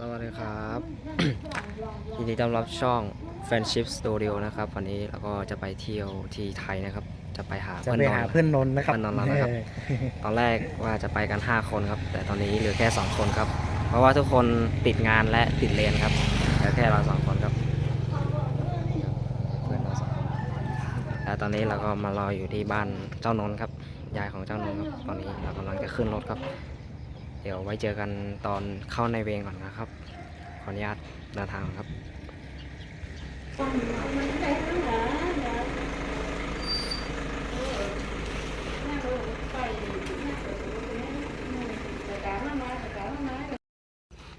สวัสดีครับ ยินดีต้อนรับช่อง Friendship Studio นะครับ วันนี้เราก็จะไปเที่ยวที่ไทยนะครับ จะไปหาจะเพื่อนไปนอนหาเพื่อนนนท์นะครับเพื่อนนนท์แล้วนะครับเออตอนแรกว่าจะไปกัน 5 คนครับ แต่ตอนนี้เหลือแค่ 2 คนครับ เพราะว่าทุกคนติดงานและติดเรียนครับเหลือแค่เราสองคนครับเพื่อนเราสองคนแล้วตอนนี้เราก็มารออยู่ที่บ้านเจ้านนท์ครับยายของเจ้านนท์ครับ ตอนนี้เรากำลังจะขึ้นรถครับ เดี๋ยวไว้เจอกันตอนเข้าในเวรก่อนนะครับ ขออนุญาตเดินทางครับ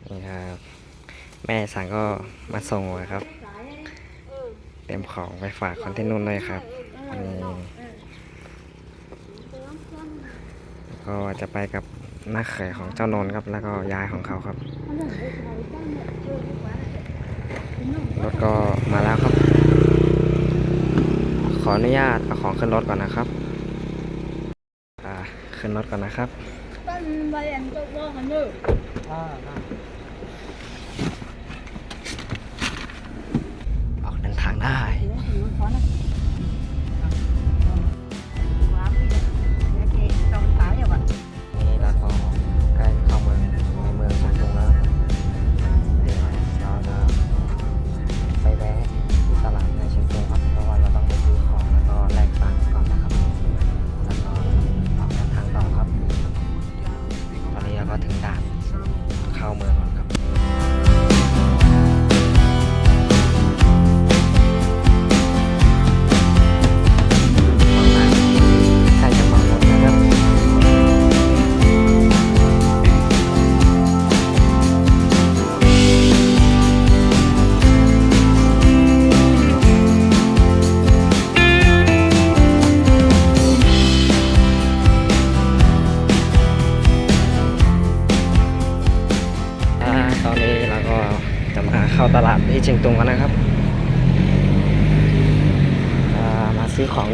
นี่ครับแม่สั่งก็มาส่งไว้ครับ เตรียมของไปฝากคนที่นู่นเลยครับนี่ก็จะไปกับ น้าเขยของเจ้านนครับ แล้วก็ยายของเขาครับ รถก็มาแล้วครับ ขออนุญาตเอาของขึ้นรถก่อนนะครับขึ้นรถก่อนนะครับ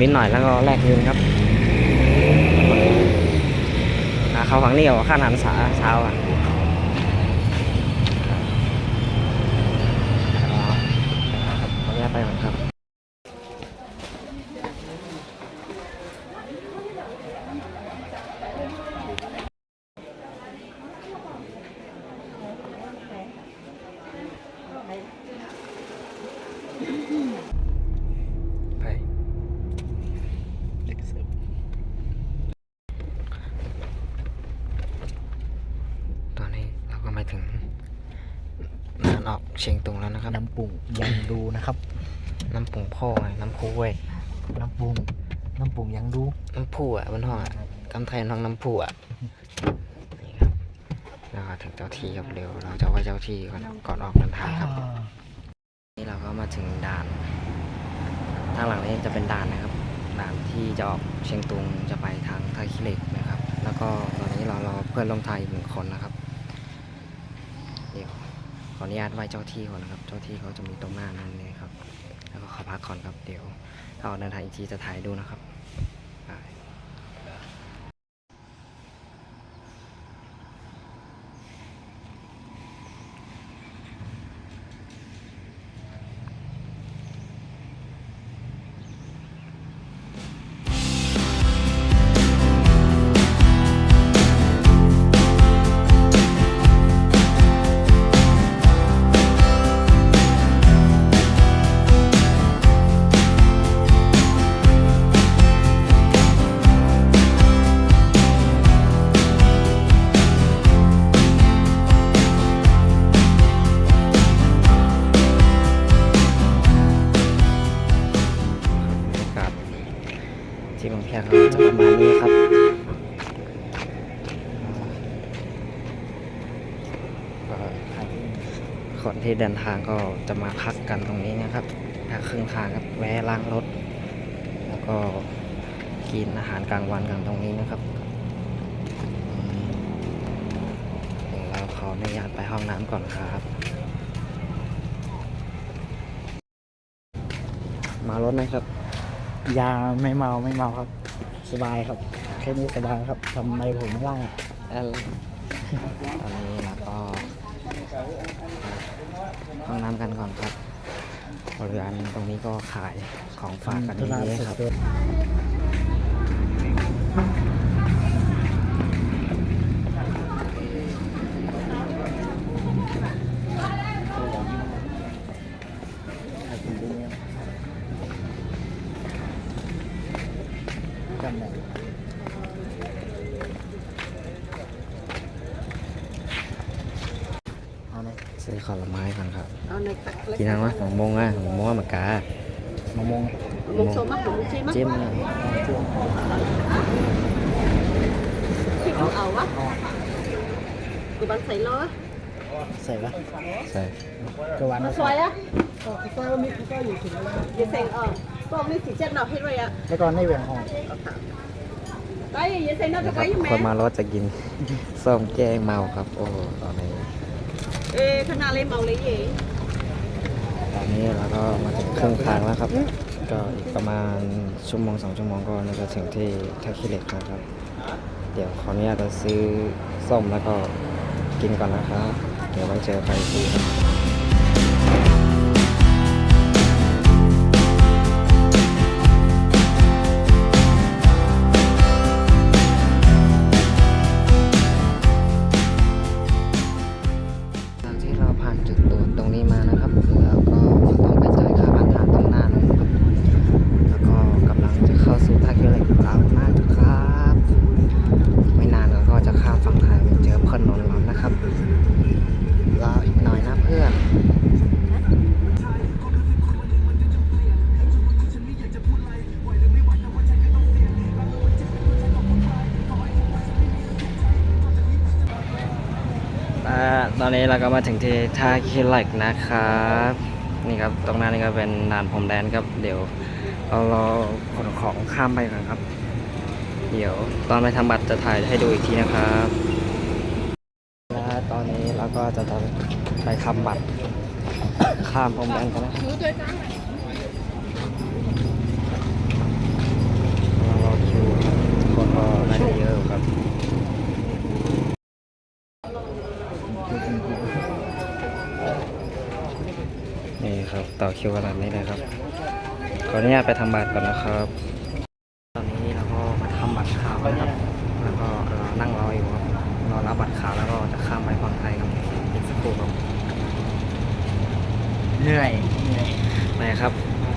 นิดหน่อยแล้วก็แลกเงินครับอาเขาฝั่งนี้เหรอค่าอาหานสาเช้าอะอ่าครับขออนุญาตไปก่อนครับ ไป ตอนนี้เราก็มาถึงนานออกเชียงตุงแล้วนะครับ น้ำปรุงยังดูนะครับ น้ำผงพ่อไงน้ำ พุเว้ยน้ำปรุงน้ำปรุงยังดูน้ำพุอะบนห้องอะกำไทยน้องน้ำพุอะนี่ครับแล้วก็ถึงเจ้าที่ครับเร็ว เราจะไหว้เจ้าที่ก่อนก่อนออกเดินทางครับอ่านี่เราก็มาถึงด่านทางหลังนี้จะเป็นด่านนะครับด่านที่จะออกเชียงตุงจะไปทางท่าขี้เหล็กนะครับ แล้วก็ตอนนี้เรารอเพื่อนร่วมทางอีกหนึ่งคนนะครับเดี๋ยวขออนุญาตไหว้เจ้าที่ก่อนนะครับ เจ้าที่เขาจะมีตรงหน้านั้นเลยครับแล้วก็ ขอพักก่อนครับ เดี๋ยวถ้าออกเดินทางอีกทีจะถ่ายดูนะครับ เดินทางก็จะมาพักกันตรงนี้นะครับพักครึ่งทางครับแวะล้างรถ แล้วก็กินอาหารกลางวันกันตรงนี้นะครับเดี๋ยวเราขออนุญาตไปห้องน้ำก่อนครับ มารถไหมครับ ยาไม่เมาไม่เมาครับ สบายครับ แค่นี้สบายครับทำไมผมไม่ได้อะตอนนี้เราก็ ห้องน้ำกันก่อนครับบริเวณตรงนี้ก็ขายของฝากกันเยอะสุดๆครับะม่วงลูกโซมักหรือลูกชีมักจิ้มเนี่ยที่เขาเอาวะกูบันใส่ล้อใส่ปะใส่กระวานมาซอยอะก็มีก็อยู่ถึงแล้วอย่าเซ็งเออก็มีสีเจ็ดดอกให้ด้วยอะแล้วก็ในแหวนหอมไปอย่าเซ็งนอกนะจากคไปรับยังแม่คนมารถจะกินส้มแกงเมาครับ โอ้โหตอนนี้เอ้ขนาดเลยเมาเลยเย่ตอ นี้เราก็มาถึงครึ่งทางแล้วครับ ก็อีกประมาณชั่วโมงสองชั่วโมงก็น่าจะถึงที่ท่าขี้เหล็กนะครับ เดี๋ยวขออนุญาตจะซื้อส้มแล้วก็กินก่อนนะครับ เดี๋ยวไว้เจอกันอีกทีครับ เราก็มาถึงที่ท่าขี้เล็กนะครับ นี่ครับตรงหน้านี่ก็เป็นด่านพรมแดนครับ เดี๋ยวเรารอขนของข้ามไปก่อนครับ เดี๋ยวตอนไปทำบัตรจะถ่ายให้ดูอีกทีนะครับและตอนนี้เราก็จะไปทำบัตรข้ามพรมแดนกันนะครับเรารอคิวคนก็น่าจะเยอะอยู่ครับ นี่ ครับต่อคิวขนาดนี้เลยครับขออนุญาตไปทำบัตรก่อนนะครับ ตอนนี้เราก็มาทำบัตรขาวนะครับ แล้วก็รอนั่งรออยู่ครับรอรับบัตรขาวแล้วก็จะข้ามไปฝั่งไทยครับอีกสักครู่ครับเหนื่อยเหนื่อยไม่ครับ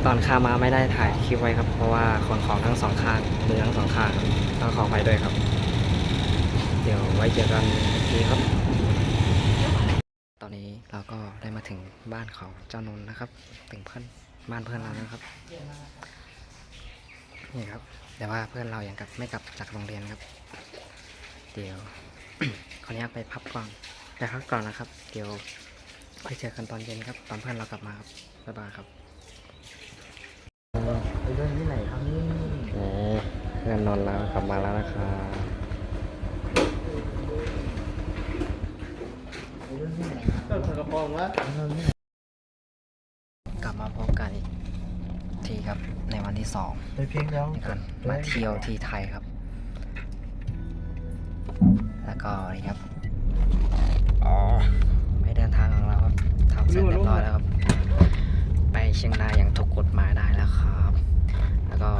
ตอนข้ามมาไม่ได้ถ่ายคลิปไว้ครับ เพราะว่าขนของทั้งสองข้างมือทั้งสองข้างครับต้องขอไปด้วยครับ เดี๋ยวไว้เจอกันอีกทีครับต อนนี้เราก็ได้มาถึงบ้านของเจ้านนท์นะครับ ถึงเพื่อนบ้านเพื่อนเรานะครับ นี่ครับ แต่ว่าเพื่อนเรายังกลับไม่กลับจากโรงเรียนครับ เดี๋ยวขออนุญาตไปพับก่อนไปพักก่อนนะครับ เดี๋ยวไปเจอกันตอนเย็นครับ ตอนเพื่อนเรากลับมาครับบ๊ายบายครับไปเรื่องที่ไหนครับนี่เพื่อนนอนแล้วกลับมาแล้วนะครับ ที่ไหนก็กระปองวะเรื่องที่ไหนกลับมาพบกันอีกทีครับในวันที่สองไปเพียงแล้วในการมาเที่ยวที่ไทยครับ แล้วก็นี่ครับอ๋อไปเดินทางของเราครับทำเสร็จเรียบร้อยแล้วครับ ไปเชียงรายอย่างถูกกฎหมายได้แล้วครับ แล้วก็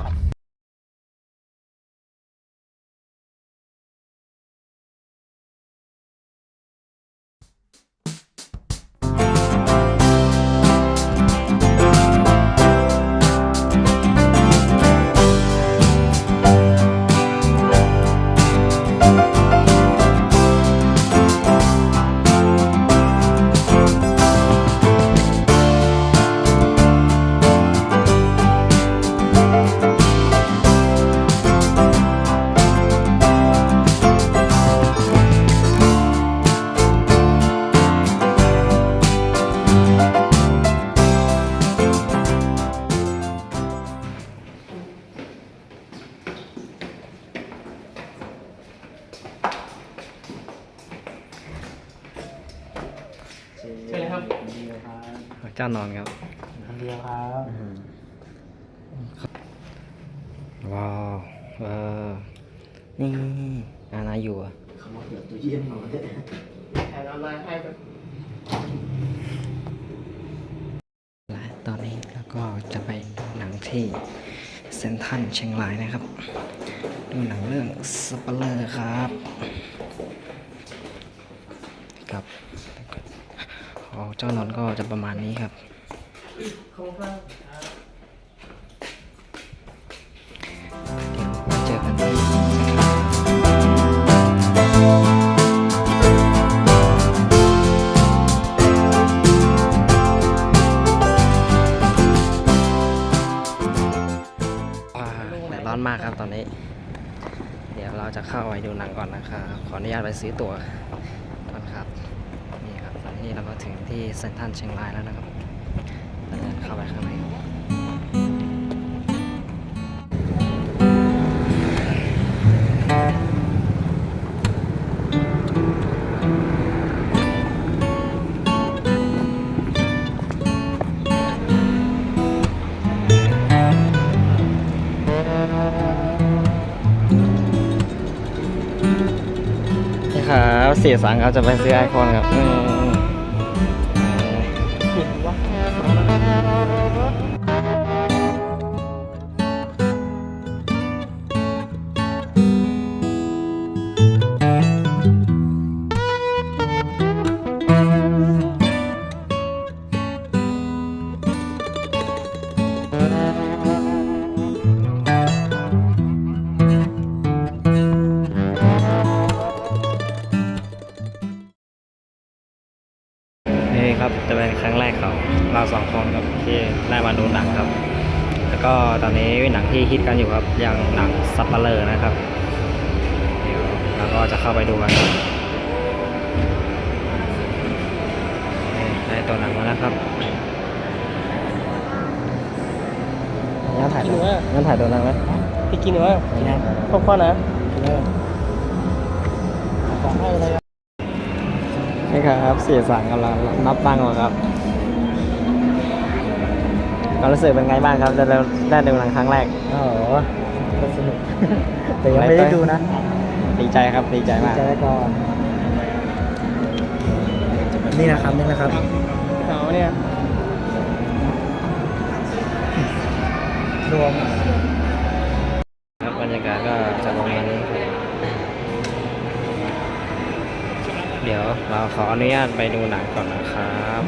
จ้านอนครับคนเดียวครับว้าวเออนี่อานาอยู่อะเขามาเปิดตู้เย็นหน่อยแทนออนไลน์ให้ไปตอนนี้แล้วก็จะไปดูหนังที่เซนทรันเชียงรายนะครับ ดูหนังเรื่องสปเลอร์ครับครับของเจ้านนก็จะประมาณนี้ครับ เดี๋ยวมาเจอกันที่ว้าแดดร้อนมากครับตอนนี้ เดี๋ยวเราจะเข้าไปดูหนังก่อนนะครับ ขออนุญาตไปซื้อตั๋วก่อนครับ นี่ครับตอนนี้เราก็ถึง ที่เซ็นทรัลเชียงรายแล้วนะครับเดินเข้าไปข้างในครับนี่ครับเสียสังครับจะไปซื้อไอโฟนครับ Thank you. ที่ฮิตกันอยู่ครับอย่างหนังซัปเปอร์นะครับเดี๋ยวเราก็จะเข้าไปดูกันครับนี่ได้ตัวหนังมาแล้วครับงั้นถ่ายตัวงั้นถ่ายตัวหนังไหมพี่กินหรือว่าไม่ได้พ่อพ่อนะจะให้อะไรอะนี่ครับเสียสังกำลังนับตังค์อยู่ครับ ก็รู้สึกเป็นไงบ้างครับได้ดูได้ดูหนังครั้งแรก อ๋อก็สนุก แต่ยังไม่ได้ดูนะดีใจครับดีใจมากใจไว้ก่อน นี่นะครับนี่นะครับสาวเนี่ยรวมครับบรรยากาศก็จะประมาณนี้ครับเดี๋ยวเราขออนุญาตไปดูหนังก่อนนะครับ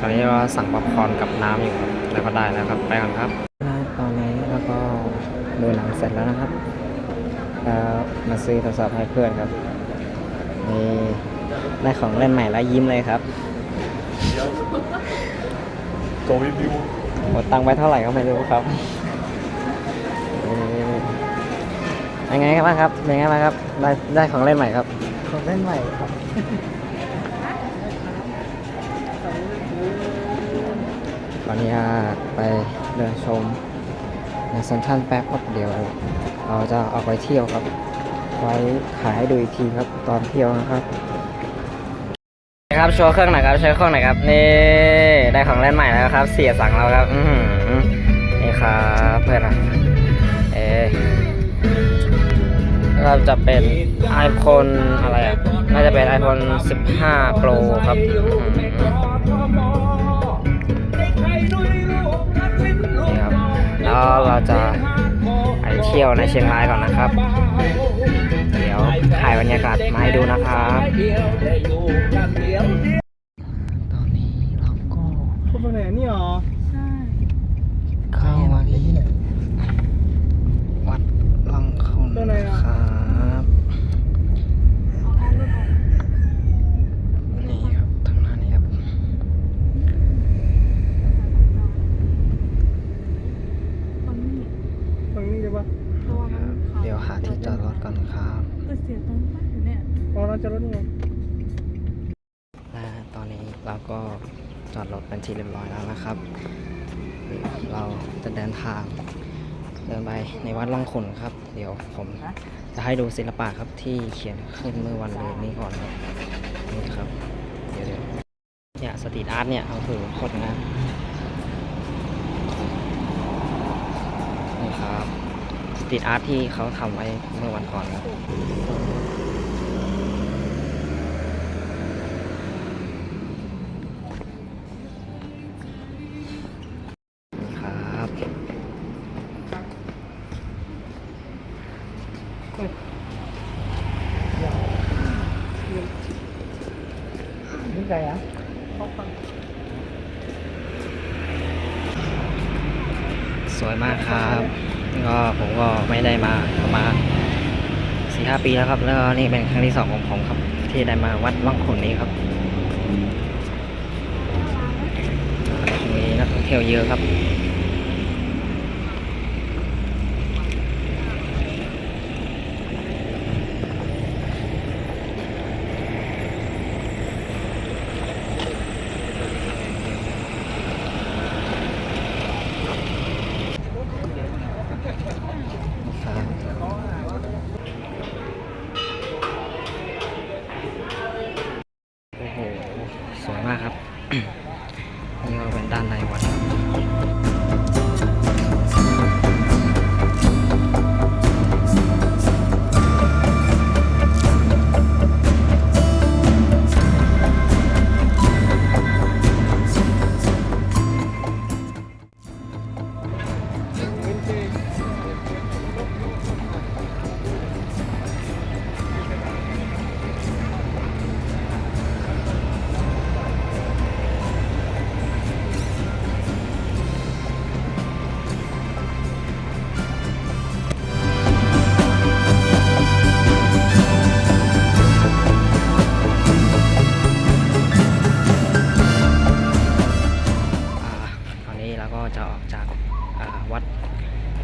ตอนนี้เราสั่งป๊อปคอร์นกับน้ำอยู่ครับ แล้วก็ได้แล้วครับ ไปกันครับ ตอนนี้เราก็ดูหนังเสร็จแล้วนะครับ แล้วมาซื้อโทรศัพท์ให้เพื่อนครับ นี่ได้ของเล่นใหม่แล้วยิ้มเลยครับโกวิวิวหมดตังค์ไปเท่าไหร่ก็ไม่รู้ครับเป็นไงบ้างครับเป็นไงบ้างครับ ได้ได้ของเล่นใหม่ครับ ของเล่นใหม่ครับ ตอนนี้ไปเดินชมในเซนทรัลแป๊บครับเดี๋ยว เราจะเอาไปเที่ยวครับ ไว้ขายให้ดูอีกทีครับตอนเที่ยวนะครับครับโชว์เครื่องหน่อยครับโชว์เครื่องหน่อยครับนี่ได้ของเล่นใหม่แล้วครับ เสียสั่งเราครับ อือหือนี่ครับเพื่อนอะเอ๊ะเราจะเป็น iPhone อะไรอะน่าจะเป็น iPhone 15 Pro ครับ เราจะไปเที่ยวในเชียงรายก่อนนะครับ เดี๋ยวถ่ายบรรยากาศมาให้ดูนะครับตอนนี้เราก็พูดไปไหนนี่หรอเข้ามาที่วัดลังคุณนะครับ นี่ครับทางหน้านี้ครับ ฝั่งนี้ใช่ปะ เดี๋ยวหา ที่จอดรถก่อนครับก็เสียตังค์มากอยู่เนี่ยอ๋อเราจะรถนี่หรอและตอนนี้เราก็จอดรถเป็นที่เรียบร้อยแล้วนะครับเดี๋ยวเราจะเดินทางเดินไปในวัดล่องขุนครับ เดี๋ยวผมจะให้ดูศิลปะครับที่เขียนขึ้นเมื่อวันลืนนี้ก่อนครับนี่ครับเดี๋ยวเดี๋ยวเนี่ยสตรีทอาร์ตเนี่ยเอาถือโคตรงามนี่ครับส ตรีทอาร์ตที่เขาทำไว้เมื่อวันก่อนครับครับนี่ไงอะสวยมากครับ ก็ผมก็ไม่ได้มาประมาณสี่ห้าปีแล้วครับ แล้วนี่เป็นครั้งที่สองของผมครับ ที่ได้มาวัดว่างขุนนี้ครับมีนักท่องเที่ยวเยอะครับ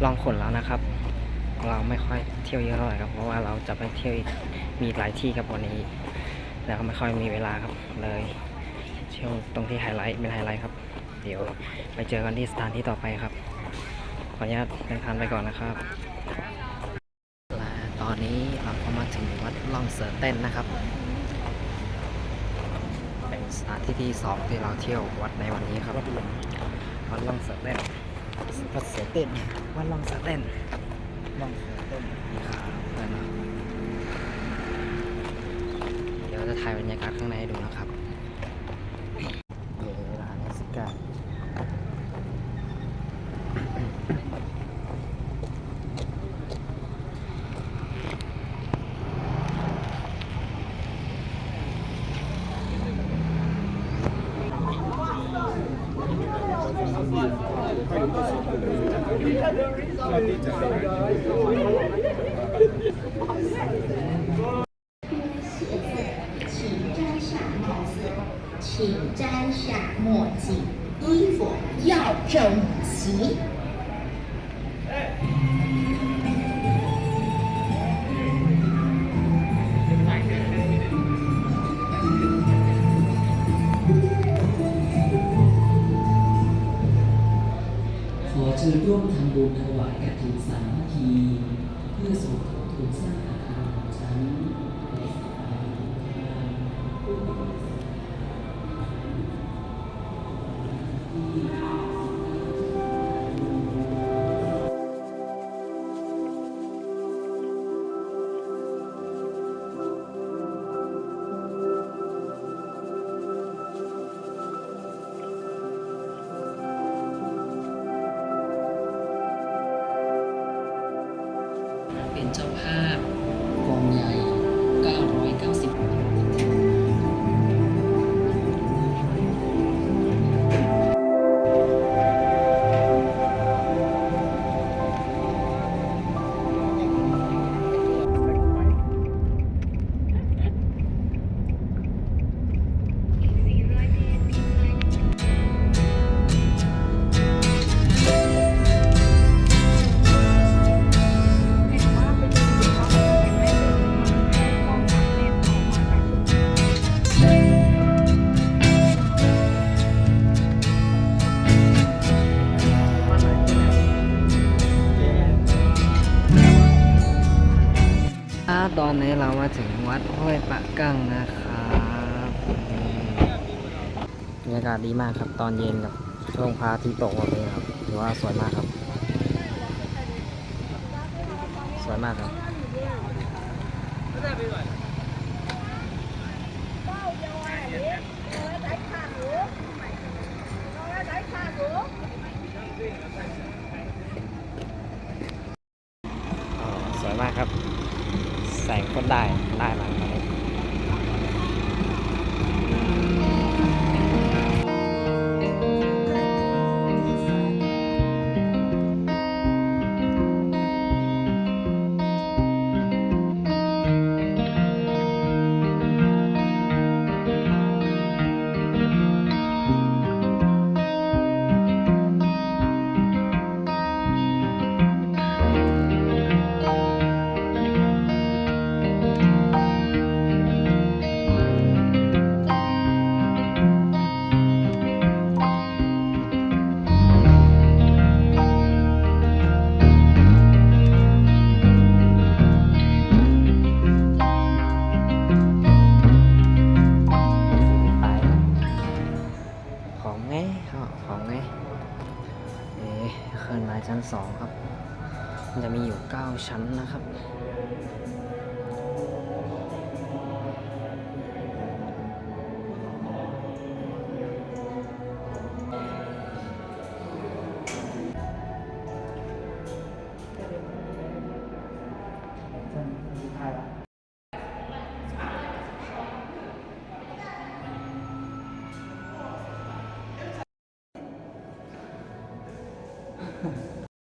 ลองขนแล้วนะครับ เราไม่ค่อยเที่ยวเยอะเท่าไหร่ครับ เพราะว่าเราจะไปเที่ยวอีกมีหลายที่ครับวันนี้ แล้วก็ไม่ค่อยมีเวลาครับเลยเที่ยวตรงที่ไฮไลท์เป็นไฮไลท์ครับ เดี๋ยวไปเจอกันที่สถานที่ต่อไปครับ ขออนุญาตเดินทางไปก่อนนะครับและตอนนี้เราก็มาถึงวัดล่องเสือเต้นนะครับเป็นสถานที่ที่สองที่เราเที่ยววัดในวันนี้ครับวัดล่องเสือเต้น วัดเสือเต้นวัดล่องเสือเต้นลองเสือเต้นนี่ครับเพื่อนเราเดี๋ยวจะถ่ายบรรยากาศข้างในให้ดูนะครับเดี๋ยวร้านสกา请 ถวายกฐินสามัคคี เพื่อสมทบทุนสร้างอาคารของชั้น ดห้วยปะกังนะครับบรรยากาศดีมากครับตอนเย็นกับช่วงพระอาทิตย์ตกแบบนี้ครับถือว่าสวยมากครับ สวยมากครับ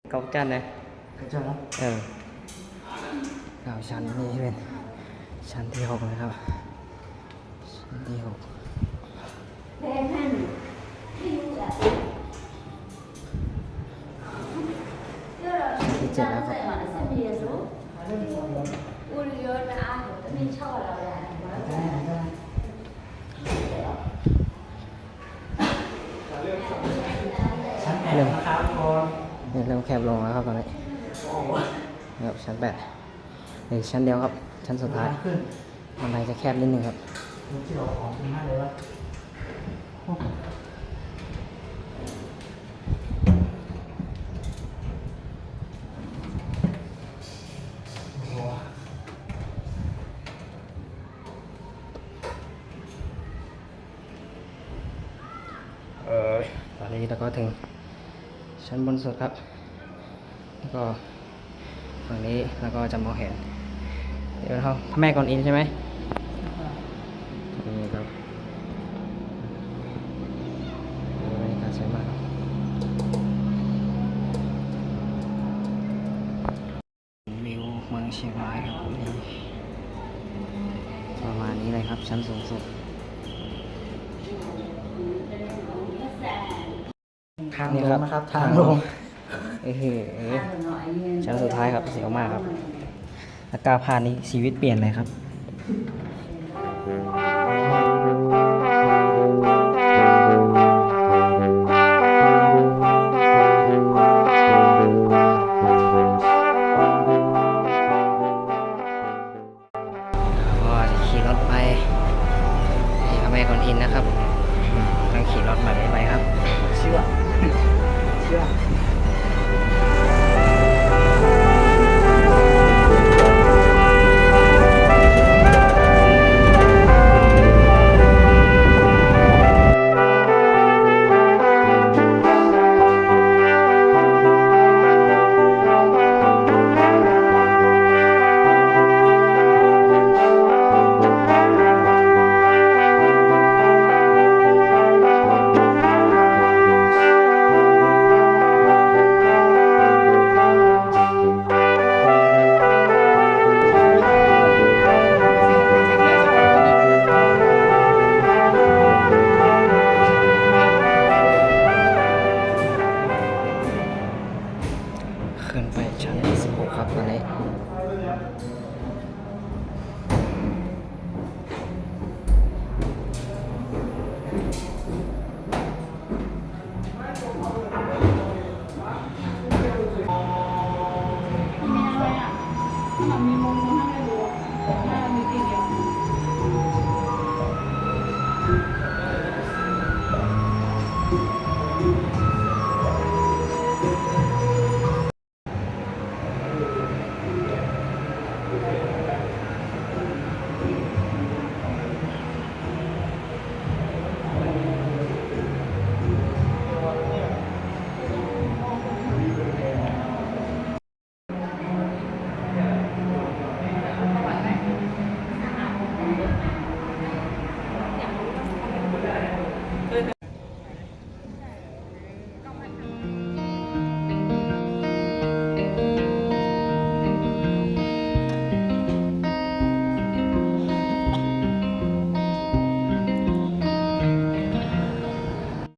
เก้าชั้นนะเจ้าครับเออเก้าชั้นนี่เป็นชั้นที่หกนะครับ ชั้นที่หกชั้นที่เจ็ดแล้วครับชั้นแปดนะครับ นี่เริ่มแคบลงแล้วครับตอนนี้ครับชั้นแปดเหลือชั้นเดียวครับ ชั้นสุดท้ายบันไดจะแคบนิดนึงครับเออตอนนี้เราก็ถึง ชั้นบนสุดครับ แล้วก็ฝั่งนี้แล้วก็จะมองเห็นเดี๋ยวเขาพระแม่กวนอินใช่ไหมนี่ครับโอ้บรรยากาศสวยมากครับวิวเมืองเชียงรายครับนี่ประมาณนี้เลยครับชั้นสูงสุด ทางนี่ลครังบนะครับ ทาทางงลลงงเอ้ยชั้นสุดท้ายครับเสียวมากครับถ้ากล้าพลาดนี้ชีวิตเปลี่ยนเลยครับ